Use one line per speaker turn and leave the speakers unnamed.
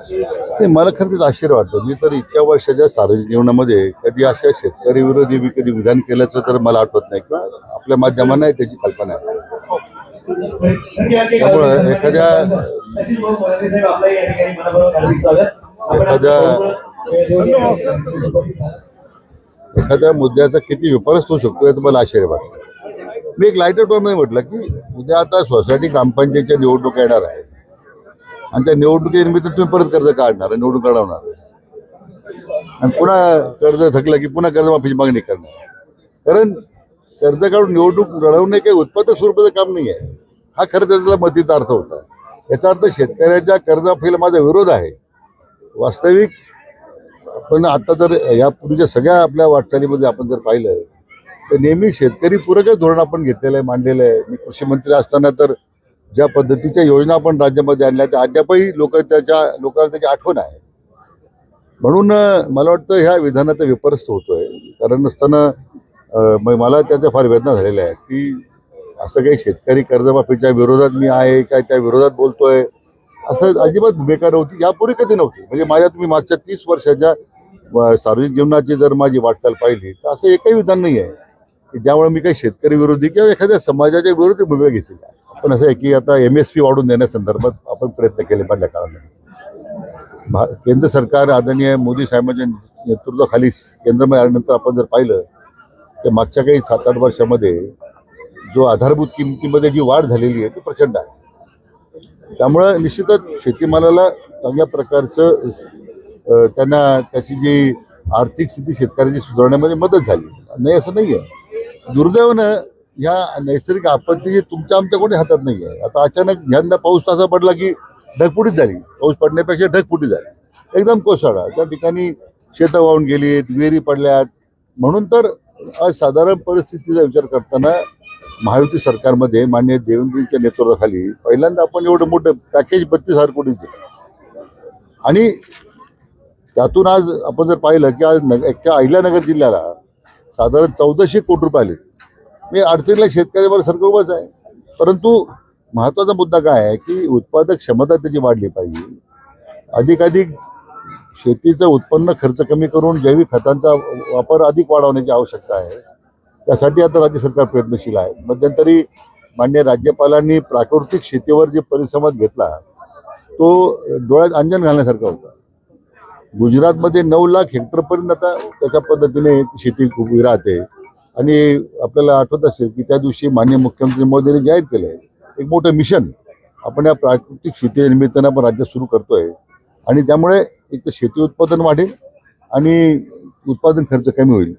नाही मला खरं तर आश्चर्य वाटतं. मी तर इतक्या वर्षाच्या सार्वजनिक जीवनामध्ये कधी अशा शेतकरी विरोधी मी कधी विधान केल्याचं तर मला आठवत नाही किंवा आपल्या माध्यमांना त्याची कल्पना आहे. त्यामुळं एखाद्या एखाद्या एखाद्या मुद्द्याचा किती विपर्यस्त होऊ शकतो याचं मला आश्चर्य वाटतं. मी एक लाईटर टोनमध्ये म्हटलं की उद्या आता सोसायटी ग्रामपंचायतच्या निवडणूक येणार आहे आणि त्या निवडणुकीनिमित्त तुम्ही परत कर्ज काढणार निवडून काढवणार. आणि पुन्हा कर्ज थकलं की पुन्हा कर्जमाफीची मागणी करणार. कारण कर्ज काढून निवडणूक लढवणे काही उत्पादक स्वरूपाचं काम नाही आहे. हा खरं त्याचा मतीचा अर्थ होता. याचा अर्थ शेतकऱ्याच्या कर्जमाफीला माझा विरोध आहे. वास्तविक आपण आता जर यापूर्वीच्या सगळ्या आपल्या वाटचालीमध्ये आपण जर पाहिलं तर नेहमी शेतकरी पूरकच धोरण आपण घेतलेलं आहे मांडलेलं आहे. मी कृषी मंत्री असताना तर ज्या पद्धतीच्या योजना आपण राज्यामध्ये आणल्या त्या अद्यापही लोक त्याच्या लोकांना त्याची आठवण आहे. म्हणून मला वाटतं ह्या विधानाचा विपर्यस्त होतोय. कारण नसताना मला त्याच्या फार वेदना झालेल्या आहेत की असं काही शेतकरी कर्जमाफीच्या विरोधात मी आहे काय त्या विरोधात बोलतोय असं अजिबात भूमिका नव्हती यापूर्वी कधी नव्हती. म्हणजे माझ्या तुम्ही मागच्या तीस वर्षाच्या सार्वजनिक जीवनाची जर माझी वाटचाल पाहिली तर असं एकही विधान नाही आहे की ज्यामुळे मी काही शेतकरी विरोधी किंवा एखाद्या समाजाच्या विरोधी भूमिका घेतली आहे पण असं आहे की आता एम एस पी वाढून देण्यासंदर्भात आपण प्रयत्न केले मधल्या काळामध्ये. भा केंद्र सरकार आदरणीय मोदी साहेबांच्या नेतृत्वाखाली केंद्रामध्ये आल्यानंतर आपण जर पाहिलं तर मागच्या काही सात आठ वर्षामध्ये जो आधारभूत किमतीमध्ये जी वाढ झालेली आहे ती प्रचंड आहे. त्यामुळं निश्चितच शेतीमालाला चांगल्या प्रकारचं त्यांना त्याची जी आर्थिक स्थिती शेतकऱ्याची सुधारण्यामध्ये मदत झाली. नाही असं नाही आहे दुर्दैवानं ह्या नैसर्गिक आपत्ती तुमच्या आमच्या कोणी हातात नाही आहे आता अचानक यंदा पाऊस तसा पडला की ढगफुटीच झाली. पाऊस पडण्यापेक्षा ढगफुटी झाली. एकदम कोसळा त्या ठिकाणी शेतं वाहून गेलीत विहिरी पडल्यात. म्हणून तर आज साधारण परिस्थितीचा विचार करताना महायुती सरकारमध्ये मान्य देवेंद्रजींच्या नेतृत्वाखाली पहिल्यांदा आपण एवढं मोठं पॅकेज बत्तीस हजार कोटी दिलं. आणि त्यातून आज आपण जर पाहिलं की आज नग एकट्या अहिल्यानगर जिल्ह्याला साधारण चौदाशे कोटी रुपये आले मी अडचणीला शेतकऱ्यावर सरकार उभंच आहे. परंतु महत्त्वाचा मुद्दा काय आहे की उत्पादक क्षमता त्याची वाढली पाहिजे. अधिकाधिक शेतीचं उत्पन्न खर्च कमी करून जैविक खतांचा वापर अधिक वाढवण्याची आवश्यकता आहे. त्यासाठी आता राज्य सरकार प्रयत्नशील आहे. मध्यंतरी मान्य राज्यपालांनी प्राकृतिक शेतीवर जे परिसंवाद घेतला तो डोळ्यात अंजन घालण्यासारखा होता. गुजरातमध्ये नऊ लाख हेक्टरपर्यंत आता त्याच्या पद्धतीने शेती राहते. आणि आपल्याला आठवत असेल की त्या दिवशी मान्य मुख्यमंत्री मोदींनी जाहीर केलं आहे एक मोठं मिशन आपण या प्राकृतिक शेती निमित्तानं आपण राज्यात सुरू करतोय. आणि त्यामुळे एक तर शेती उत्पादन वाढेल आणि उत्पादन खर्च कमी होईल.